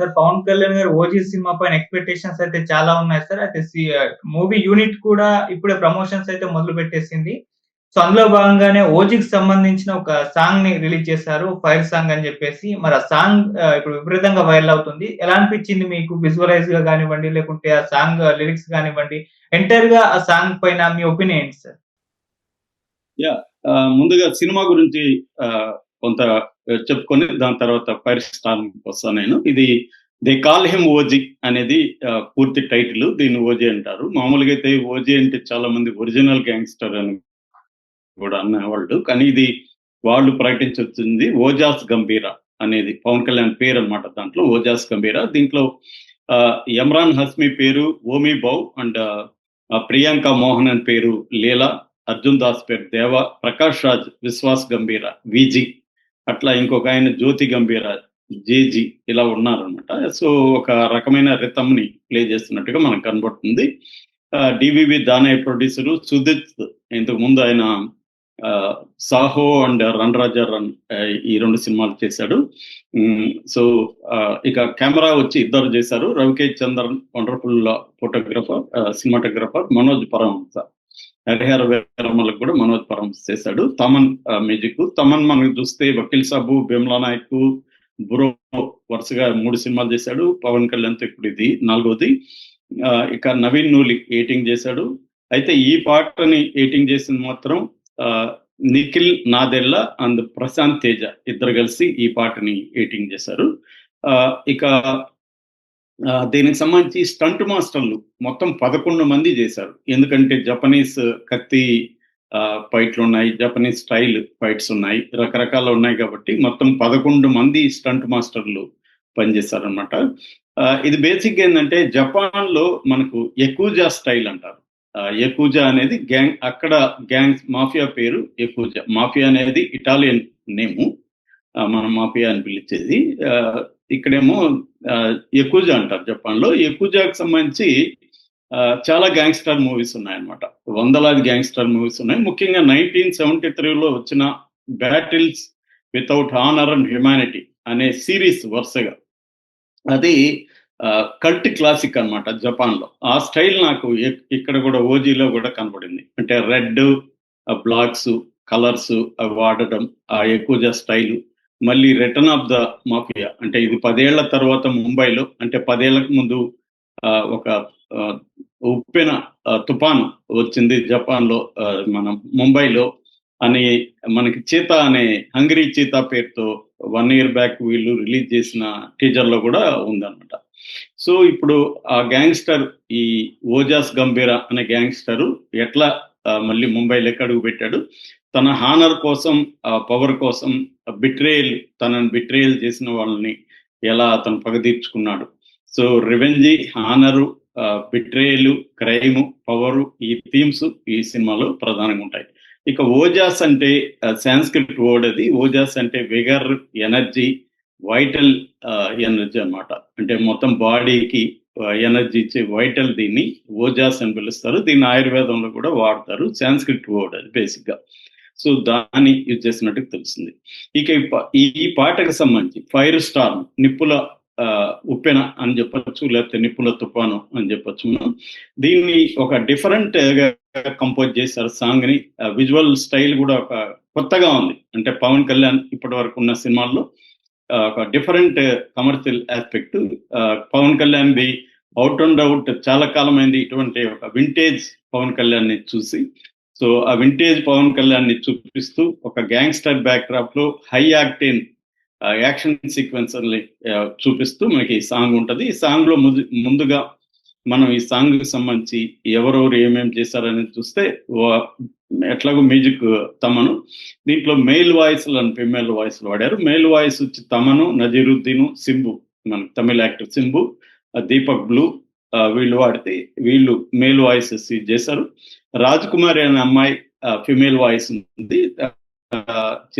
Sir Pawan Kalyan గారు OG cinema పైన expectations అయితే చాలా ఉన్నాయి సార్. అయితే మూవీ యూనిట్ కూడా ఇప్పుడే ప్రమోషన్స్ అయితే మొదలు పెట్టేసింది. సో అందులో భాగంగానే ఓజీకి సంబంధించిన ఒక సాంగ్ని రిలీజ్ చేశారు ఫైర్ సాంగ్ అని చెప్పేసి. మరి ఆ సాంగ్ ఇప్పుడు విపరీతంగా వైరల్ అవుతుంది. ఎలా అనిపించింది మీకు విజువలైజ్గా కానివ్వండి లేకుంటే ఆ సాంగ్ లిరిక్స్ కానివ్వండి? ఎంటైర్గా ఆ సాంగ్ పైన మీ ఒపీనియన్ ఏంటి సార్? యా ముందుగా సినిమా గురించి కొంత చెప్పుకొని దాని తర్వాత ఫైర్ స్టార్ వస్తాను నేను. ఇది దే కాల్ హిమ్ ఓజీ అనేది పూర్తి టైటిల్. దీన్ని ఓజీ అంటారు. మామూలుగా అయితే ఓజీ అంటే చాలా మంది ఒరిజినల్ గ్యాంగ్స్టర్ అని కూడా అన్నవాళ్ళు. కానీ ఇది వాళ్ళు ప్రకటించొచ్చింది ఓజాస్ గంభీర అనేది. పవన్ కళ్యాణ్ పేరు అనమాట దాంట్లో ఓజాస్ గంభీర. దీంట్లో యమ్రాన్ హస్మి పేరు ఓమి బౌ అండ్ ప్రియాంక మోహన్ అని పేరు లీలా అర్జున్ దాస్ పేరు దేవ ప్రకాష్ రాజ్ విశ్వాస్ గంభీర విజీ. అట్లా ఇంకొక ఆయన జ్యోతి గంభీర జేజీ ఇలా ఉన్నారనమాట సో ఒక రకమైన రిథమ్ని ప్లే చేస్తున్నట్టుగా మనకు కనబడుతుంది. డివివి దానయ్య ప్రొడ్యూసరు సుదిత్ ఇంతకు ముందు ఆయన Saaho and run Raja run ఈ రెండు సినిమాలు చేశాడు. సో ఇక కెమెరా వచ్చి ఇద్దరు చేశారు. Ravi K Chandran wonderful photographer cinematographer Manoj Paramahamsa. Harihara వీరమ్మలకు కూడా మనోజ్ పరమహంస చేశాడు. తమన్ మ్యూజిక్. తమన్ మనం చూస్తే వకీల్ సాబు బిమ్లా నాయక్ బురో వరుసగా మూడు సినిమాలు చేశాడు. పవన్ కళ్యాణ్తో ఇప్పుడు ఇది నాలుగోది. ఇక నవీన్ నూలి ఎయిటింగ్ చేశాడు. అయితే ఈ పాటని ఎయిటింగ్ చేసింది మాత్రం నిఖిల్ నాదెల్ల అండ్ ప్రశాంత్ తేజ ఇద్దరు కలిసి ఈ పాటని ఎయిటింగ్ చేశారు. ఇక దీనికి సంబంధించి స్టంట్ మాస్టర్లు మొత్తం పదకొండు మంది చేశారు. ఎందుకంటే జపనీస్ కత్తి ఫైట్లు ఉన్నాయి జపనీస్ స్టైల్ ఫైట్స్ ఉన్నాయి రకరకాల ఉన్నాయి కాబట్టి మొత్తం పదకొండు మంది స్టంట్ మాస్టర్లు పనిచేశారనమాట ఇది బేసిక్ ఏంటంటే జపాన్లో మనకు ఎక్కువజా స్టైల్ అంటారు. ఎక్కుజా అనేది గ్యాంగ్ అక్కడ గ్యాంగ్ మాఫియా పేరు ఎక్కుజా మాఫియా అనేది ఇటాలియన్ నేము మనం మాఫియా అని పిలిచేది. ఇక్కడేమో ఎక్కుజా అంటారు జపాన్లో. ఎకూజాకి సంబంధించి చాలా గ్యాంగ్స్టర్ మూవీస్ ఉన్నాయన్నమాట. వందలాది గ్యాంగ్స్టర్ మూవీస్ ఉన్నాయి. ముఖ్యంగా నైన్టీన్ సెవెంటీ త్రీలో వచ్చిన battles without honour and humanity అనే సిరీస్ వరుసగా. అది కల్ట్ క్లాసిక్ అనమాట జపాన్లో. ఆ స్టైల్ నాకు ఇక్కడ కూడా ఓజీలో కూడా కనబడింది అంటే రెడ్ బ్లాక్స్ కలర్స్ అవి వాడడం ఆ ఎక్కువ స్టైల్ మళ్ళీ రిటర్న్ ఆఫ్ ద మాఫియా అంటే ఇది పదేళ్ళ తర్వాత ముంబైలో అంటే పదేళ్ళకు ముందు ఒక ఉప్పెన తుఫాను వచ్చింది జపాన్లో మన ముంబైలో అని మనకి చీతా అనే హంగరీ చీతా పేరుతో వన్ ఇయర్ బ్యాక్ వీళ్ళు రిలీజ్ చేసిన టీజర్లో కూడా ఉందన్నమాట. సో ఇప్పుడు ఆ గ్యాంగ్స్టర్ ఈ ఓజాస్ గంభీర అనే గ్యాంగ్స్టరు ఎట్లా మళ్ళీ ముంబైలో అడుగు పెట్టాడు? తన హానర్ కోసం పవర్ కోసం బిట్రేయల్ తనను బిట్రేయల్ చేసిన వాళ్ళని ఎలా అతను పగ తీర్చుకున్నాడు so revenge honour betrayal crime power ఈ థీమ్స్ ఈ సినిమాలో ప్రధానంగా ఉంటాయి. ఇక ఓజాస్ అంటే సాంస్క్రిట్ వర్డ్ అది. ఓజాస్ అంటే విగర్ ఎనర్జీ వైటల్ ఎనర్జీ అనమాట అంటే మొత్తం బాడీకి ఎనర్జీ ఇచ్చే వైటల్ దీన్ని ఓజాస్ అని పిలుస్తారు. దీన్ని ఆయుర్వేదంలో కూడా వాడతారు. సాంస్క్రిట్ వర్డ్ అది బేసిక్గా. సో దాన్ని యూజ్ చేసినట్టు తెలుస్తుంది. ఇక ఈ పాటకు సంబంధించి ఫైర్ స్టార్ నిప్పుల ఉప్పెన అని చెప్పొచ్చు లేకపోతే నిప్పుల తుఫాను అని చెప్పొచ్చు మనం. దీన్ని ఒక డిఫరెంట్ కంపోజ్ చేశారు సాంగ్ని విజువల్ స్టైల్ కూడా ఒక కొత్తగా ఉంది. అంటే పవన్ కళ్యాణ్ ఇప్పటి వరకు ఉన్న సినిమాల్లో ఒక different commercial aspect. Pawan Kalyan the out and out చాలా కాలమైంది. ఇటువంటి ఒక వింటేజ్ పవన్ కళ్యాణ్ని చూసి సో ఆ వింటేజ్ పవన్ కళ్యాణ్ని చూపిస్తూ ఒక గ్యాంగ్స్టర్ బ్యాక్డ్రాప్లో హై యాక్టేన్ యాక్షన్ సీక్వెన్స్ చూపిస్తూ మనకి ఈ సాంగ్ ఉంటుంది. ఈ సాంగ్లో ముందుగా మనం ఈ సాంగ్కి సంబంధించి ఎవరెవరు ఏమేమి చేశారనేది చూస్తే ఎట్లాగో మ్యూజిక్ తమను. దీంట్లో మెయిల్ వాయిస్ అని ఫిమేల్ వాయిస్ వాడారు. మెయిల్ వాయిస్ వచ్చి తమను నజీరుద్దీను సింబు మన తమిళ యాక్టర్ సింబు దీపక్ బ్లూ వీళ్ళు వాడితే వీళ్ళు మెయిల్ వాయిసెస్ చేశారు. రాజ్ కుమారి అనే అమ్మాయి ఫిమేల్ వాయిస్ ఉంది.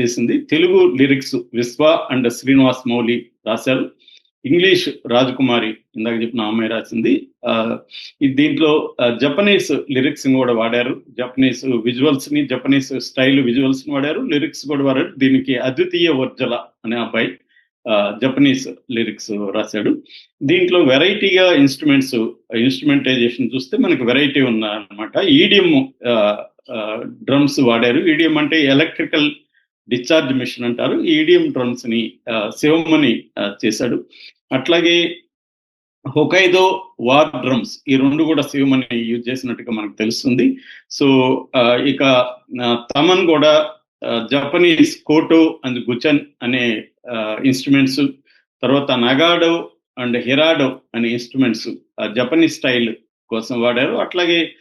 చేసింది. తెలుగు లిరిక్స్ విశ్వ అండ్ శ్రీనివాస్ మౌలి రాశారు. ఇంగ్లీష్ రాజకుమారి ఇందాక చెప్పిన అమ్మాయి రాసింది. దీంట్లో జపనీస్ లిరిక్స్ కూడా వాడారు. జపనీస్ విజువల్స్ని జపనీస్ స్టైల్ విజువల్స్ని వాడారు. లిరిక్స్ కూడా వాడారు. దీనికి అద్వితీయ వర్జల అనే అబ్బాయి జపనీస్ లిరిక్స్ రాశాడు. దీంట్లో వెరైటీగా ఇన్స్ట్రుమెంట్స్ ఇన్స్ట్రుమెంటైజేషన్ చూస్తే మనకు వెరైటీ ఉందన్నమాట. ఈడియం డ్రమ్స్ వాడారు. ఈడియం అంటే ఎలక్ట్రికల్ డిశ్చార్జ్ మిషన్ అంటారు. ఈడియం డ్రమ్స్ని శివమని చేశాడు. అట్లాగే హొకైదో వార్ డ్రమ్స్ ఈ రెండు కూడా శివమని యూజ్ చేసినట్టుగా మనకు తెలుస్తుంది. సో ఇక తమన్ కూడా జపనీస్ కోటో అండ్ గుచన్ అనే ఇన్స్ట్రుమెంట్స్ తర్వాత నగాడో అండ్ హిరాడో అనే ఇన్స్ట్రుమెంట్స్ జపనీస్ స్టైల్ కోసం వాడారు. అట్లాగే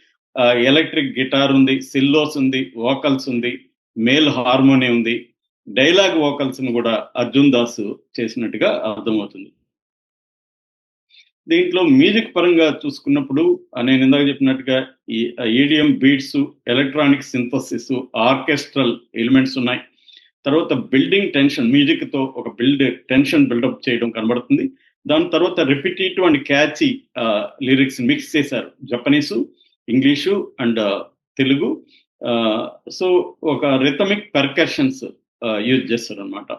ఎలక్ట్రిక్ గిటార్ ఉంది సిల్లోస్ ఉంది వోకల్స్ ఉంది మేల్ హార్మోనియం ఉంది డైలాగ్ వోకల్స్ను కూడా అర్జున్ దాస్ చేసినట్టుగా అర్థమవుతుంది. దీంట్లో మ్యూజిక్ పరంగా చూసుకున్నప్పుడు నేను ఇందాక చెప్పినట్టుగా ఈ EDM beats electronic synthesis orchestral elements ఉన్నాయి. తర్వాత బిల్డింగ్ టెన్షన్ మ్యూజిక్తో ఒక బిల్డ్ టెన్షన్ బిల్డప్ చేయడం కనబడుతుంది. దాని తర్వాత repetitive and catchy lyrics mix చేశారు. Japanese English and Telugu. So ఒక రిథమిక్ పెర్కషన్స్ యూజ్ చేస్తారు అనమాట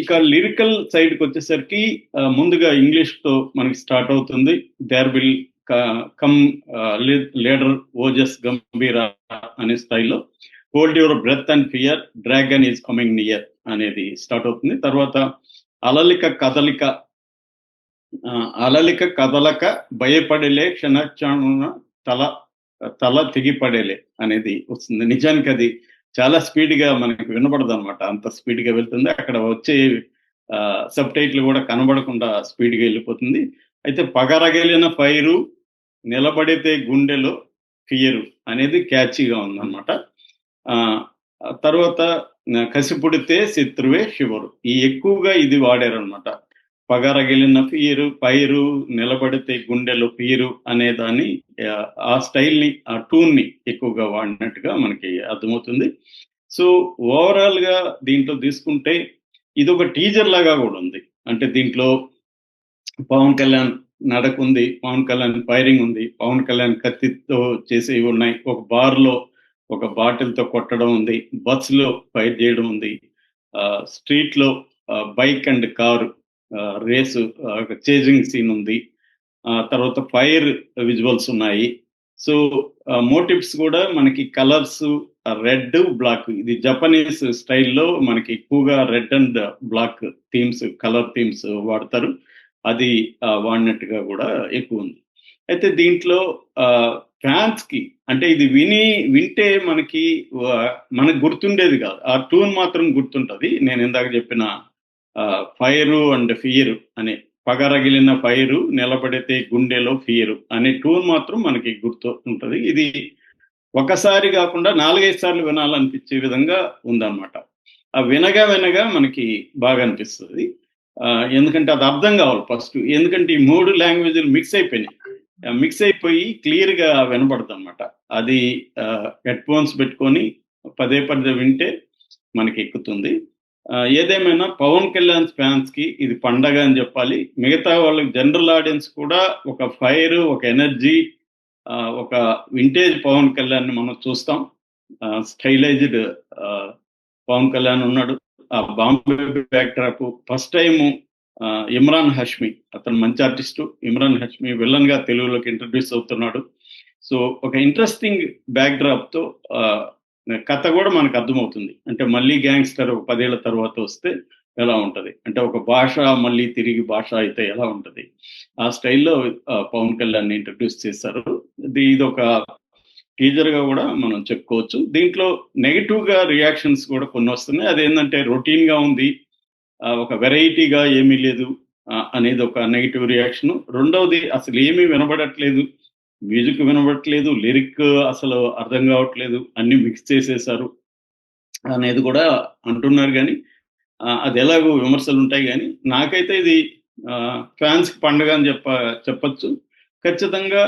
ఇక లిరికల్ సైడ్కి వచ్చేసరికి ముందుగా ఇంగ్లీష్తో మనకి స్టార్ట్ అవుతుంది. There will come leader Ojas Gambheera అనే స్థాయిలో. Hold your breath and fear dragon is coming near అనేది స్టార్ట్ అవుతుంది. తర్వాత అలలిక కదలిక అలలిక కదలక భయపడేలే క్షణక్షణ తల తల తెగిపడేలే అనేది వస్తుంది. నిజానికి అది చాలా స్పీడ్గా మనకి వినపడదు అనమాట అంత స్పీడ్గా వెళ్తుంది. అక్కడ వచ్చే సబ్ టైటిల్ కూడా కనబడకుండా స్పీడ్గా వెళ్ళిపోతుంది. అయితే పగరగలిన ఫైరు నిలబడితే గుండెలో ఫియరు అనేది క్యాచీగా ఉందన్నమాట. తర్వాత కసిపుడితే శత్రువే శివరు. ఈ ఎక్కువగా ఇది వాడారనమాట పగరగిలిన పీరు పైరు నిలబడితే గుండెలు పీరు అనే దాన్ని ఆ స్టైల్ని ఆ టూన్ని ఎక్కువగా వాడినట్టుగా మనకి అర్థమవుతుంది. సో ఓవరాల్గా దీంట్లో తీసుకుంటే ఇది ఒక టీజర్ లాగా కూడా ఉంది. అంటే దీంట్లో పవన్ కళ్యాణ్ నడక ఉంది పవన్ కళ్యాణ్ ఫైరింగ్ ఉంది పవన్ కళ్యాణ్ కత్తితో చేసేవి ఉన్నాయి. ఒక బార్లో ఒక బాటిల్తో కొట్టడం ఉంది బస్సులో లో ఫైర్ చేయడం ఉంది స్ట్రీట్లో bike and car race chasing scene ఉంది. తర్వాత ఫైర్ విజువల్స్ ఉన్నాయి. సో మోటివ్స్ కూడా మనకి కలర్స్ రెడ్ బ్లాక్. ఇది జపనీస్ స్టైల్లో మనకి ఎక్కువగా red and black themes colour themes వాడతారు. అది వాడినట్టుగా కూడా ఎక్కువ ఉంది. అయితే దీంట్లో ఫ్యాన్స్కి అంటే ఇది విని వింటే మనకి మనకు గుర్తుండేది కాదు. ఆ ట్యూన్ మాత్రం గుర్తుంటది. నేను ఇందాక చెప్పిన ఫైరు అండ్ ఫియర్ అనే పగరగిలిన ఫైరు నిలబడితే గుండెలో ఫియరు అనే ట్యూన్ మాత్రం మనకి గుర్తు ఉంటుంది. ఇది ఒకసారి కాకుండా నాలుగైదు సార్లు వినాలనిపించే విధంగా ఉందన్నమాట. ఆ వినగా వినగా మనకి బాగా అనిపిస్తుంది. ఎందుకంటే అది అర్థం కావాలి ఫస్ట్. ఎందుకంటే ఈ మూడు లాంగ్వేజ్లు మిక్స్ అయిపోయినాయి. మిక్స్ అయిపోయి క్లియర్గా వినపడుతుంది అనమాట అది హెడ్ ఫోన్స్ పెట్టుకొని పదే పదే వింటే మనకి ఎక్కుతుంది. ఏదేమైనా పవన్ కళ్యాణ్ ఫ్యాన్స్కి ఇది పండగ అని చెప్పాలి. మిగతా వాళ్ళకి జనరల్ ఆడియన్స్ కూడా ఒక ఫైర్ ఒక ఎనర్జీ ఒక వింటేజ్ పవన్ కళ్యాణ్ మనం చూస్తాం. స్టైలైజ్డ్ పవన్ కళ్యాణ్ ఉన్నాడు. ఆ Bombay backdrop first time Emraan Hashmi అతను మంచి ఆర్టిస్టు. ఇమ్రాన్ హష్మి విలన్గా తెలుగులోకి ఇంట్రడ్యూస్ అవుతున్నాడు. సో ఒక ఇంట్రెస్టింగ్ బ్యాక్డ్రాప్తో కథ కూడా మనకు అర్థమవుతుంది. అంటే మళ్ళీ గ్యాంగ్స్టర్ ఒక పదేళ్ళ తర్వాత వస్తే ఎలా ఉంటది? అంటే ఒక భాష మళ్ళీ తిరిగి భాష అయితే ఎలా ఉంటది? ఆ స్టైల్లో పవన్ కళ్యాణ్ ఇంట్రడ్యూస్ చేశారు. ఇది ఒక టీజర్గా కూడా మనం చెప్పుకోవచ్చు. దీంట్లో నెగిటివ్గా రియాక్షన్స్ కూడా కొన్ని వస్తున్నాయి. అదేంటంటే రొటీన్గా ఉంది ఒక వెరైటీగా ఏమీ లేదు అనేది ఒక నెగిటివ్ రియాక్షన్. రెండవది అసలు ఏమీ వినబడట్లేదు. మ్యూజిక్ వినబడట్లేదు లిరిక్ అసలు అర్థం కావట్లేదు అన్ని మిక్స్ చేసేసారు అనేది కూడా అంటున్నారు కానీ అది ఎలాగో విమర్శలు ఉంటాయి కానీ నాకైతే ఇది ఫ్యాన్స్ పండుగ అని చెప్ప చెప్పచ్చు. ఖచ్చితంగా